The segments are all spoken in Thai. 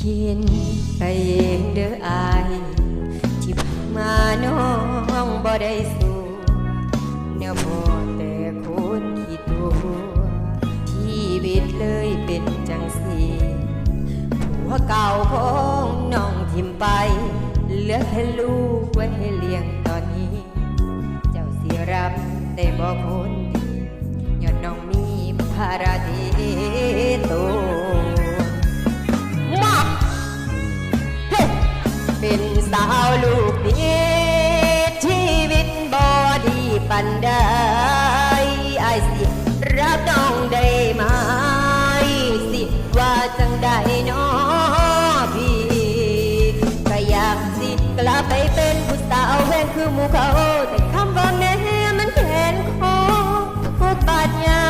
คินไปเองเด้ออายที่ผ่านมาน้องบ่ได้สู้แนวพอแต่คนขี้ตัวชีวิตเลยเป็นจังสีผัวเก่าของน้องทิมไป เหลือแค่ลูกไว้ให้เลี้ยงตอนนี้ เจ้าสิรับได้บ่คนดีย้อนน้องมีภาระดี มูเขาแต่คำว่าแม่มันแขนคอโคตรบาดยา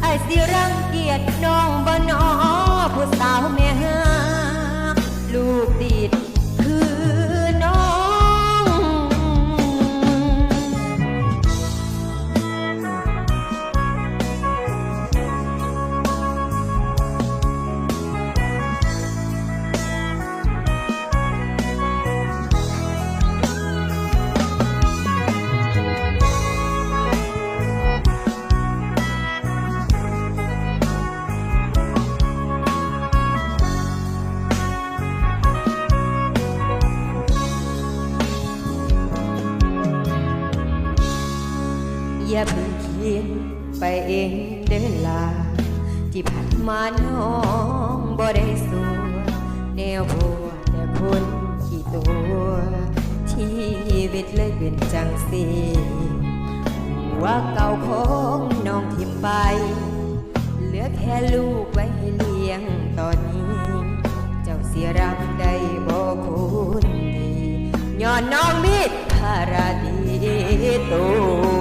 ไอ้สิรังเกียจน้อง อย่าเพิ่งคิดไปเองเดินลา ที่ผ่านมาน้องบ่ได้สู้แนวบัวแต่คนขี้ตัวชีวิตเลยเป็นจังสีว่าเก่าของน้องทิมไป เหลือแค่ลูกไว้ให้เลี้ยงตอนนี้ เจ้าเสียรับได้บ่คุณดีย้อนน้องมีภาราดีโตม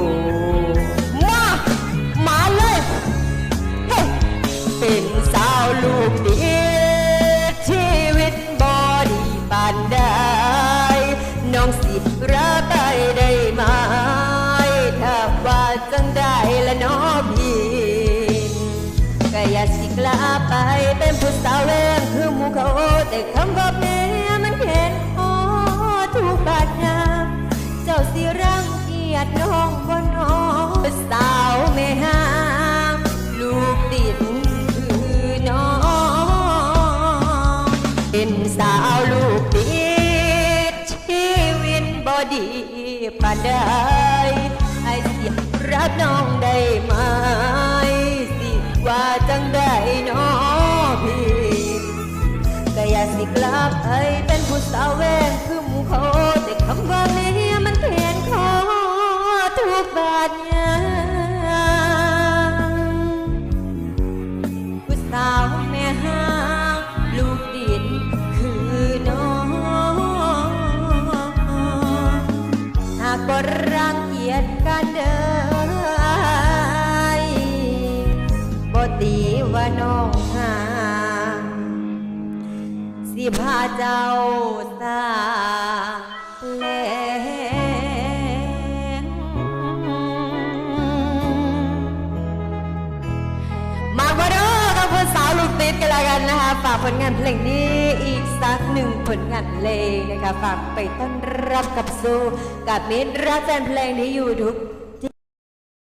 สิรับไปได้ไหมถ้าว่าจังได้ละน้อพี่ก็อยากสิกลับไปเป็นผู้สาวแวงคือหมู่เขาแต่คำว่าแม่มันเห็นพอทุกบาดยามเจ้าสิรังเกียจน้องบ่น้องสาวแม่ห้ามลูกติดคือน้องเป็นสาวานใดไอเสียรับน้องได้ไหมสิว่าจังได้น้อพี่ก็อยากสิกลับไป หากบ่รังเกียจกันเด้อบตีว่าน้องหาสิพาเจ้าสาแลงมาบ่เด้อกับผู้สาวลูกติดกันแล้วกันนะคะฝากผลงานเพลงนี้อีกสักหนึ่ง ผลงานเพลงนะคะฝากไปต้อนรับกับสู่กับมิตรรักแฟนเพลงที่อยู่ทุก